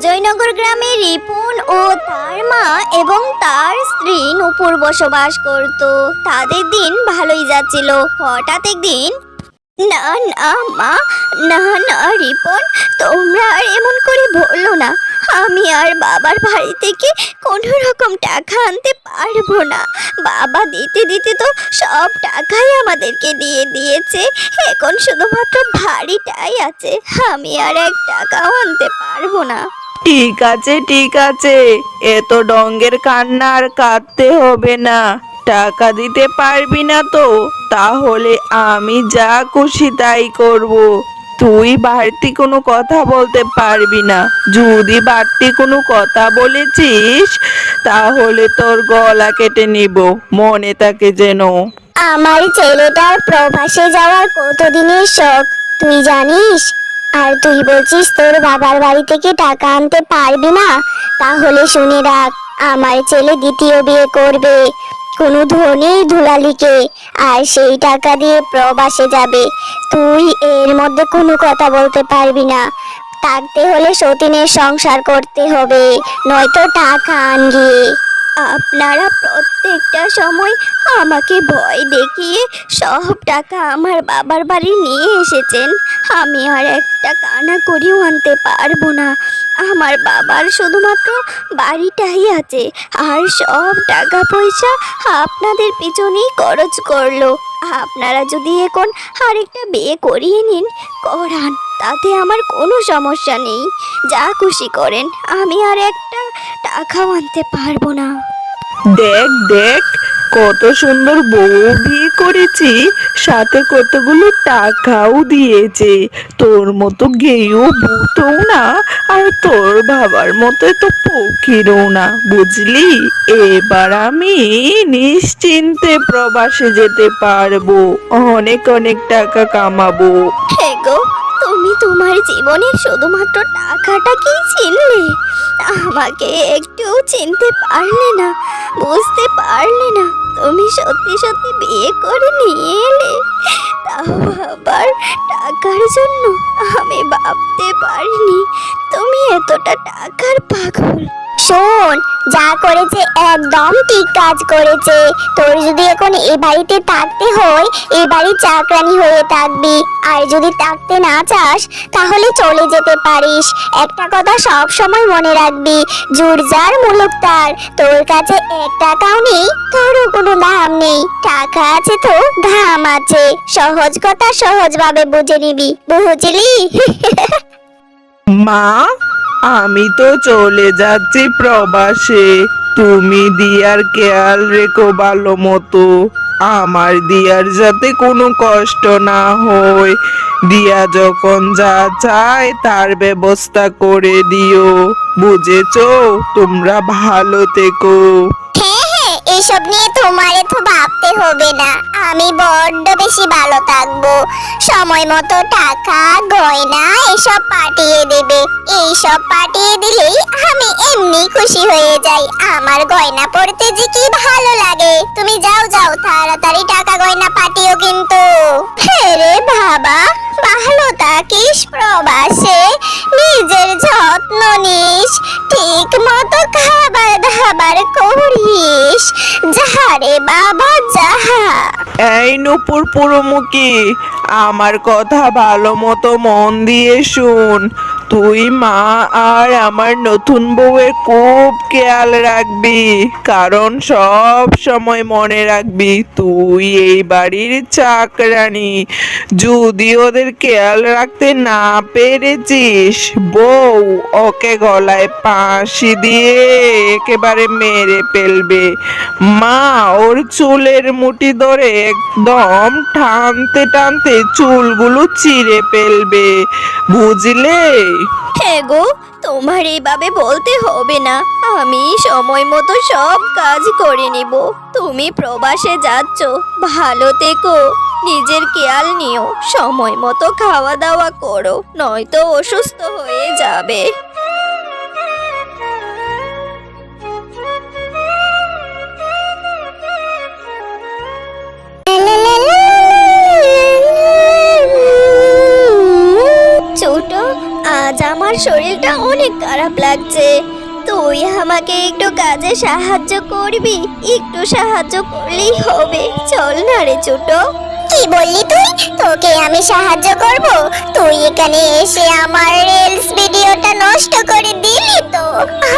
অজয়নগর গ্রামে রিপুন ও তার মা এবং তার স্ত্রী নুপুর বসবাস করত। তাদের দিন ভালোই যাচ্ছিল। হঠাৎ একদিন, না না, মা, না না, রিপন, তোমরা আর এমন করে বলো না। আমি আর বাবার বাড়ি থেকে কোনো রকম টাকা আনতে পারব না। বাবা দিতে দিতে তো সব টাকাই আমাদেরকে দিয়ে দিয়েছে। এখন শুধুমাত্র ভারীটাই আছে। আমি আর এক টাকাও আনতে পারব না। ঠিক আছে ঠিক আছে। এত ডঙ্গের কান্না আর কাঁদতে হবে না। টাকা দিতে পারবি না তো। তাহলে আমি যা খুশি তাই করব। তুই বাড়তি কোনো কথা বলতে পারবি না। যদি বাড়তি কোনো কথা বলেছিস, তাহলে তোর গলা কেটে নিব। মনে থাকে যেন। আমার ছেলেটার প্রবাসে যাওয়ার কতদিনের শখ? তুই জানিস? আর তুই বলছিস তোর বাবার বাড়ি থেকে টাকা আনতে পারবি না? তাহলে শুনে রাখ, আমার ছেলে দ্বিতীয় বিয়ে করবে। কোনো ধনী ধুলালিকে, আর সেই টাকা দিয়ে প্রবাসে যাবে। তুই এর মধ্যে কোনো কথা বলতে পারবি না। থাকতে হলে সতীনের সংসার করতে হবে, নয়তো টাকা আন গিয়ে আপনারা প্রত্যেকটা সময় আমাকে ভয় দেখিয়ে সব টাকা আমার বাবার বাড়ি নিয়ে এসেছেন। আমি আর একটা কানা করেও আনতে পারব না। আমার বাবার শুধুমাত্র বাড়িটাই আছে আর সব টাকা পয়সা আপনাদের পিছনেই খরচ করল। আপনারা যদি এখন আরেকটা বিয়ে করিয়ে নিন, করান, তাতে আমার কোনো সমস্যা নেই। যা খুশি করেন, আমি আর একটা টাকাও আনতে পারব না। দেখ দেখ কত সুন্দর বউ বিয়ে করেছি সাথে কতগুলো টাকাও দিয়েছে। তোর মতো গেয়েও ভূতও না আর তোর বাবার মতো তো পক্ষীরও না বুঝলি? এবার আমি নিশ্চিন্তে প্রবাসে যেতে পারব অনেক অনেক টাকা কামাবো। হে গো তুমি তোমার জীবনে শুধুমাত্র টাকাটাকেই চিনলে? আমাকে একটু চিনতে পারলে না, বুঝতে পারলে না। তুমি সত্যি সত্যি বিয়ে করে নিয়ে এলে। তাও আবার টাকার জন্য। আমি ভাবতে পারিনি তুমি এতটা টাকার পাগল। শোন, যা করেছে একদম ঠিক কাজ করেছে। তোর যদি এখন এ বাড়িতে থাকতে হয়, এ বাড়ির চাকরানি হয়ে থাকবি। আর যদি থাকতে না চাস, তাহলে চলে যেতে পারিস। একটা কথা সব সময় মনে রাখবি জুরজার মুলুক তার। তোর কাছে এক টাকাও নেই তোরও কোনো দাম নেই। টাকা আছে তো দাম আছে। সহজ কথা সহজভাবে বুঝে নিবি, বুঝলি? মা? আমি তো চলে যাচ্ছি প্রবাসে। তুমি দিয়ার খেয়াল রেখো ভালো মতো। আমার দিয়ার যাতে কোনো কষ্ট না হয়। দিয়া যখন যা চায় তার ব্যবস্থা করে দিও। বুঝেছ? তোমরা ভালো থেকো। এসব নিয়ে তোমার তো ভাবতে হবে না। আমি বড্ড বেশি ভালো থাকব। সময় মতো টাকা, গয়না এসব পাঠিয়ে দেবে। এইসব পাঠিয়ে দিলেই আমি এমনি খুশি হয়ে যাই। আমার গয়না পড়তে যে কি ভালো লাগে। তুমি যাও যাও, তাড়াতাড়ি টাকা গয়না পাঠিও কিন্তু। রে বাবা, ভালো থাকিস প্রবাসে। নিজের যত্ন নিস। করিস যাহারে বাবা যাহা। এই নুপুর পুরোমুখী আমার কথা ভালো মতো মন দিয়ে শুন। তুই মা আর আমার নতুন বউয়ের খুব খেয়াল রাখবি, কারণ সব সময় মনে রাখবি তুই এই বাড়ির চাকরানি। যদি ওদের খেয়াল রাখতে না পেরেছিস, বউ ওকে গলায় পাশি দিয়ে একেবারে মেরে ফেলবে। মা ওর চুলের মুঠি ধরে একদম টানতে টানতে চুলগুলো চিরে ফেলবে। বুঝলে? হ্যাঁ তোমার এইভাবে বলতে হবে না। আমি সময় মতো সব কাজ করে নিব। তুমি প্রবাসে যাচ্ছ, ভালো থেকো। নিজের খেয়াল নিও, সময় মতো খাওয়া দাওয়া করো, নয়তো অসুস্থ হয়ে যাবে। আজ শরীরটা অনেক খারাপ লাগছে। তুই আমাকে একটু কাজে সাহায্য করবি? একটু সাহায্য করলেই হবে। চল না রে ছোট। কি বললি তুই? তোকে আমি সাহায্য করব? তুই এখানে এসে আমার রিলস ভিডিওটা নষ্ট করে দিলি তো।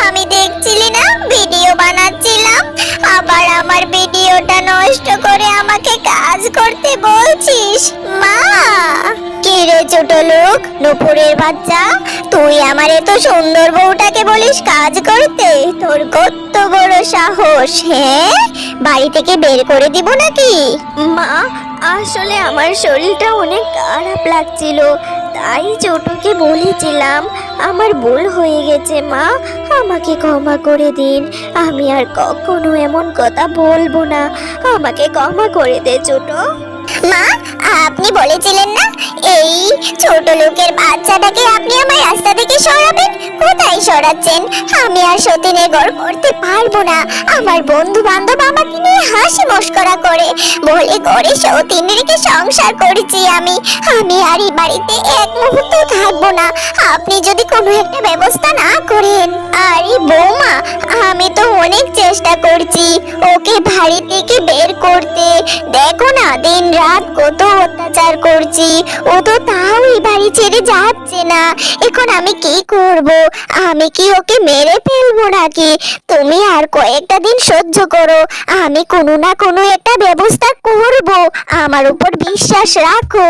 আমি দেখছিলি না, ভিডিও বানাচ্ছিলাম। আবার আমার ভিডিওটা নষ্ট করে আমাকে কাজ করতে বলছিস। মা! কি রে ছোট লোক? নুপুরের বাচ্চা, তুই আমার এত সুন্দর বউটাকে বলিস কাজ করতে? তোর কত বড় সাহস হ্যাঁ? বাড়ি থেকে বের করে দিব নাকি? মা, আসলে আমার শরীরটা অনেক খারাপ লাগছিল, তাই ছোটকে বলেছিলাম, আমার ভুল হয়ে গেছে মা, আমাকে ক্ষমা করে দিন, আমি আর কখনো এমন কথা বলব না, আমাকে ক্ষমা করে দে ছোট। মা, আপনি বলেছিলেন না? এই ছোট লোকের বাচ্চাটাকে আপনি আমার রাস্তা থেকে সরাবেন? কোথায় সরাচ্ছেন? আমি আর সতীনের গড় করতে পারব না। আমার বন্ধু বান্ধব আমাকে নিয়ে হাসি মস্করা করে। বলে করে সতীন সংসার করেছি আমি। আমি আর এই বাড়িতে এক মুহূর্ত থাকব না। আপনি যদি কোনো একটা ব্যবস্থা না করেন। আরে বৌমা চেষ্টা করছি ওকে বাড়ি থেকে বের করতে। দেখো না দিন রাত কত অত্যাচার করছি। ও তো তাও এই বাড়ি ছেড়ে যাচ্ছে না। এখন আমি কি করব? আমি কি ওকে মেরে ফেলব নাকি? তুমি আর কয়েকটা দিন সহ্য করো। আমি কোনো না কোনো একটা ব্যবস্থা করব। আমার উপর বিশ্বাস রাখো।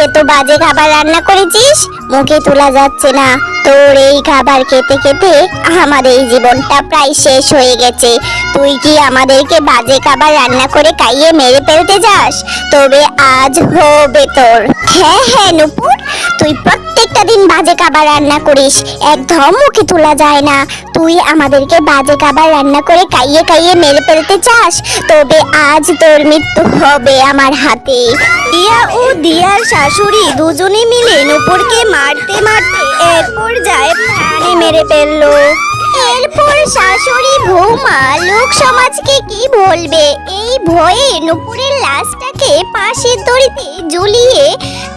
এত বাজে খাবার রান্না করেছিস? মুখে তোলা যাচ্ছে না। তোর এই খাবার খেতে খেতে আমার জীবনটা প্রায় শেষ হয়ে গেছে। তুই কি আমাদেরকে বাজে খাবার রান্না করে খাইয়ে মেরে ফেলতে যাস? তবে আজ হবে তোর। হ্যাঁ হ্যাঁ নুপুর। তুই প্রত্যেকটা দিন বাজে খাবার রান্না করিস। একদম মুখে তোলা যায় না। তুই আমাদেরকে বাজে খাবার রান্না করে খাইয়ে খাইয়ে মেরে ফেলতে চাস? তবে আজ তোর মৃত্যু হবে আমার হাতে। দিয়া ও দিয়ার শাশুড়ি দুজনে মিলে নুপুরকে মারতে মারতে এক পর্যায়ে প্রাণে মেরে ফেলল। এরপর শাশুড়ি বৌমা লোক সমাজকে কি বলবে? এই ভয়ে নুপুরের লাশটাকে পাশের দড়িতে ঝুলিয়ে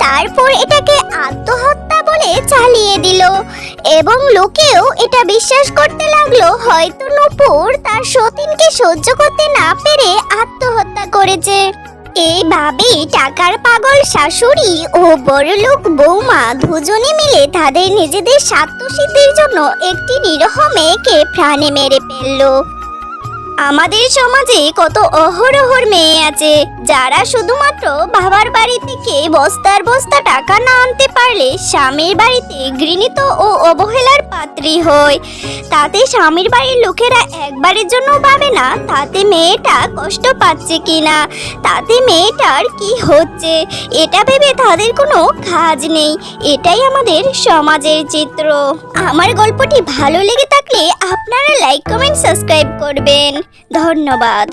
তারপর এটাকে আত্মহত্যা বলে চালিয়ে দিল। এবং লোকেও এটা বিশ্বাস করতে লাগল, হয়তো নুপুর তার সতীনকে সহ্য করতে না পেরে আত্মহত্যা করেছে। এইভাবেই টাকার পাগল শাশুড়ি ও বড়লোক বৌমা দুজনে মিলে তাদের নিজেদের স্বার্থসিদ্ধির জন্য একটি নিরহ মেয়েকে প্রাণে মেরে ফেলল। আমাদের সমাজে কত অহরহর মেয়ে আছে, যারা শুধুমাত্র বাবার বাড়ি থেকে বস্তার বস্তা টাকা না আনতে পারলে স্বামীর বাড়িতে ঘৃণিত ও অবহেলার পাত্রী হয়। তাতে স্বামীর বাড়ির লোকেরা একবারের জন্য ভাবে না তাতে মেয়েটা কষ্ট পাচ্ছে কিনা, তাতে মেয়েটার কি হচ্ছে, এটা ভেবে তাদের কোনো কাজ নেই, এটাই আমাদের সমাজের চিত্র। আমার গল্পটি ভালো লেগে থাকলে আপনারা লাইক কমেন্ট সাবস্ক্রাইব করবেন। ধন্যবাদ।